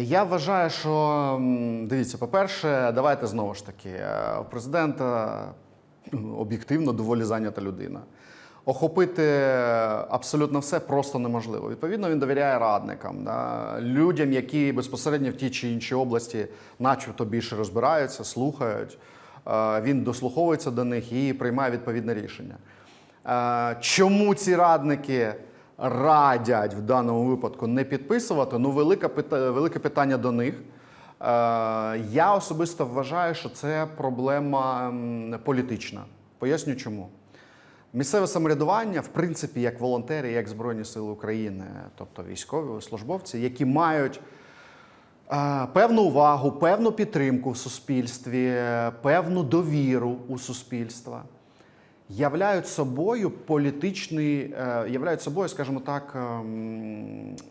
Я вважаю, що дивіться, по-перше, давайте знову ж таки, е, президента об'єктивно доволі зайнята людина. Охопити абсолютно все просто неможливо. Відповідно, він довіряє радникам, да, людям, які безпосередньо в тій чи іншій області, начебто більше розбираються, слухають. Е, Він дослуховується до них і приймає відповідне рішення. Е, Чому ці радники радять в даному випадку не підписувати? Ну, велике, велике питання до них. Е, Я особисто вважаю, що це проблема політична. Поясню чому. Місцеве самоврядування, в принципі, як волонтери, як Збройні Сили України, тобто військові службовці, які мають е, певну увагу, певну підтримку в суспільстві, е, певну довіру у суспільства, являють собою політичний, е, являють собою, скажімо так,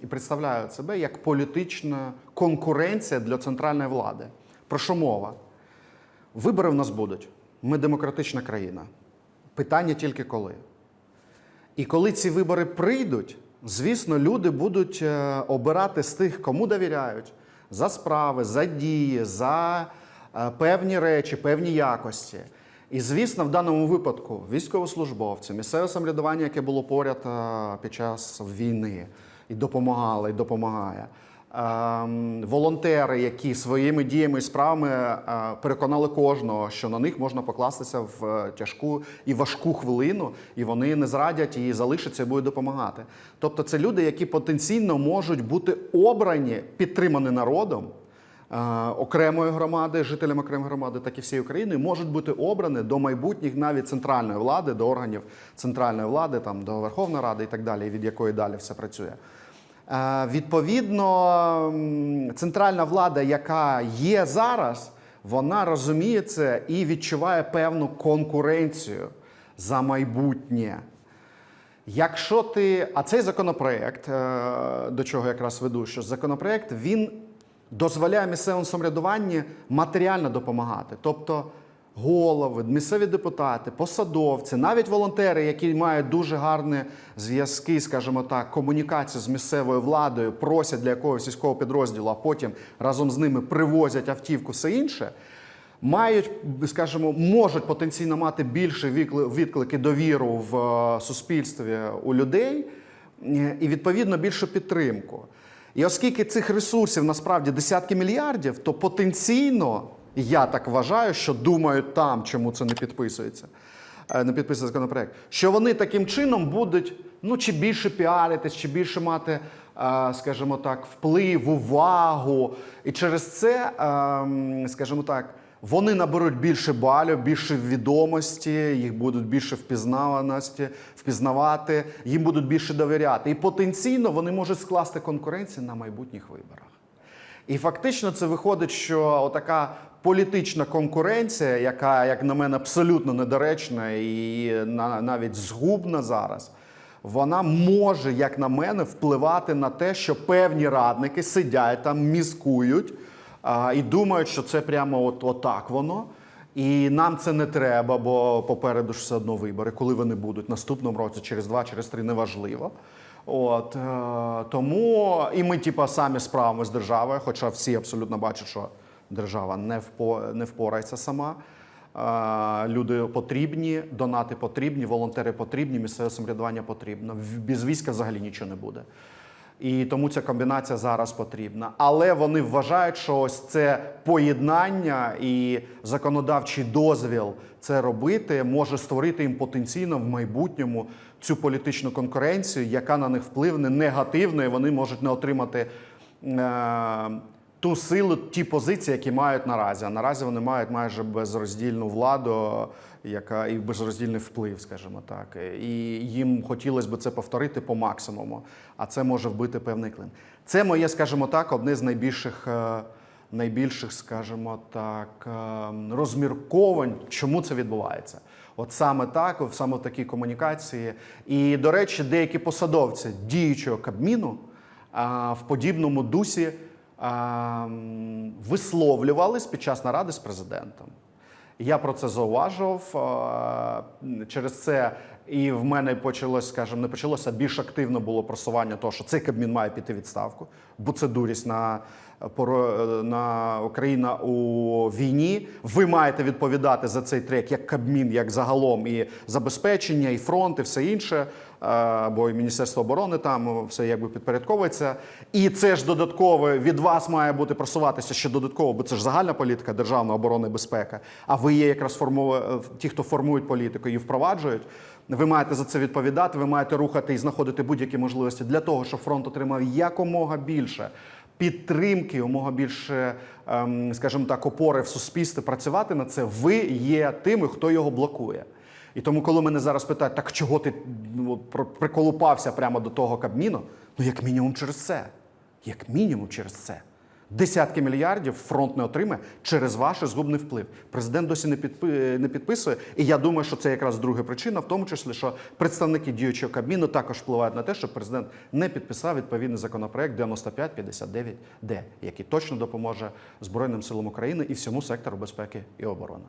і представляють себе як політична конкуренція для центральної влади. Про що мова? Вибори в нас будуть. Ми демократична країна. Питання тільки коли. І коли ці вибори прийдуть, звісно, люди будуть е, обирати з тих, кому довіряють, за справи, за дії, за е, певні речі, певні якості. І, звісно, в даному випадку військовослужбовці, місцеве самоврядування, яке було поряд е, під час війни, і допомагало, і допомагає. Ем, волонтери, які своїми діями і справами е, переконали кожного, що на них можна покластися в е, тяжку і важку хвилину, і вони не зрадять і залишаться і будуть допомагати. Тобто, це люди, які потенційно можуть бути обрані, підтримані народом. Е, Окремої громади, жителям окремої громади, так і всієї України, можуть бути обрані до майбутніх навіть центральної влади, до органів центральної влади, там до Верховної Ради і так далі, від якої далі все працює. Е, Відповідно, центральна влада, яка є зараз, вона розуміє це і відчуває певну конкуренцію за майбутнє. Якщо ти. А цей законопроект, е, до чого якраз веду, що законопроект він дозволяє місцевому самоврядуванню матеріально допомагати. Тобто голови, місцеві депутати, посадовці, навіть волонтери, які мають дуже гарні зв'язки, скажімо так, комунікацію з місцевою владою, просять для якогось військового підрозділу, а потім разом з ними привозять автівку, все інше. Мають, скажімо, можуть потенційно мати більше відклики довіру в е, суспільстві у людей і відповідно більшу підтримку. І оскільки цих ресурсів насправді десятки мільярдів, то потенційно, я так вважаю, що думають там, чому це не підписується, е, не підписується законопроект, що вони таким чином будуть ну, чи більше піаритись, чи більше мати, е, скажімо так, вплив, увагу. І через це, ем, скажімо так, вони наберуть більше балів, більше відомості, їх будуть більше впізнаваності, впізнавати, їм будуть більше довіряти. І потенційно вони можуть скласти конкуренцію на майбутніх виборах. І фактично це виходить, що отака політична конкуренція, яка, як на мене, абсолютно недоречна і на- навіть згубна зараз, вона може, як на мене, впливати на те, що певні радники сидять там, мізкують а, і думають, що це прямо от, отак воно. І нам це не треба, бо попереду ж все одно вибори, коли вони будуть наступному році, через два, через три, неважливо. От е, тому і ми, типа, самі справимося з державою, хоча всі абсолютно бачать, що держава не впо, не впорається сама. Е, люди потрібні, донати потрібні, волонтери потрібні, місцеве самоврядування потрібно. Без війська взагалі нічого не буде. І тому ця комбінація зараз потрібна. Але вони вважають, що ось це поєднання і законодавчий дозвіл це робити може створити їм потенційно в майбутньому цю політичну конкуренцію, яка на них впливне негативно, і вони можуть не отримати е, ту силу, ті позиції, які мають наразі. А наразі вони мають майже безроздільну владу, яка і безроздільний вплив, скажімо так. І їм хотілося б це повторити по максимуму, а це може вбити певний клин. Це моє, скажімо так, одне з найбільших. е, Найбільших, скажімо так, е, розмірковань, чому це відбувається. От саме так, саме в такій комунікації. І, до речі, деякі посадовці діючого Кабміну в подібному дусі висловлювались під час наради з президентом. Я про це зауважував. Через це І в мене почалось, скажімо, не почалося, більш активно було просування того, що цей Кабмін має піти відставку, бо це дурість на, на Україна у війні. Ви маєте відповідати за цей трек як Кабмін, як загалом, і забезпечення, і фронт, і все інше. Е, Бо і Міністерство оборони там все якби підпорядковується. І це ж додатково від вас має бути просуватися ще додатково, бо це ж загальна політика державна оборони і безпека. А ви є якраз формує- ті, хто формують політику і впроваджують. Ви маєте за це відповідати. Ви маєте рухати і знаходити будь-які можливості для того, щоб фронт отримав якомога більше підтримки, умога більше, ем, скажімо так, опори в суспільстві. Працювати на це. Ви є тими, хто його блокує. І тому, коли мене зараз питають, так чого ти ну, приколупався прямо до того Кабміну, ну як мінімум через це. Як мінімум через це. Десятки мільярдів фронт не отримає через ваш згубний вплив. Президент досі не, підпи- не підписує. І я думаю, що це якраз друга причина, в тому числі, що представники діючого Кабміну також впливають на те, що президент не підписав відповідний законопроект 9559Д, який точно допоможе Збройним силам України і всьому сектору безпеки і оборони.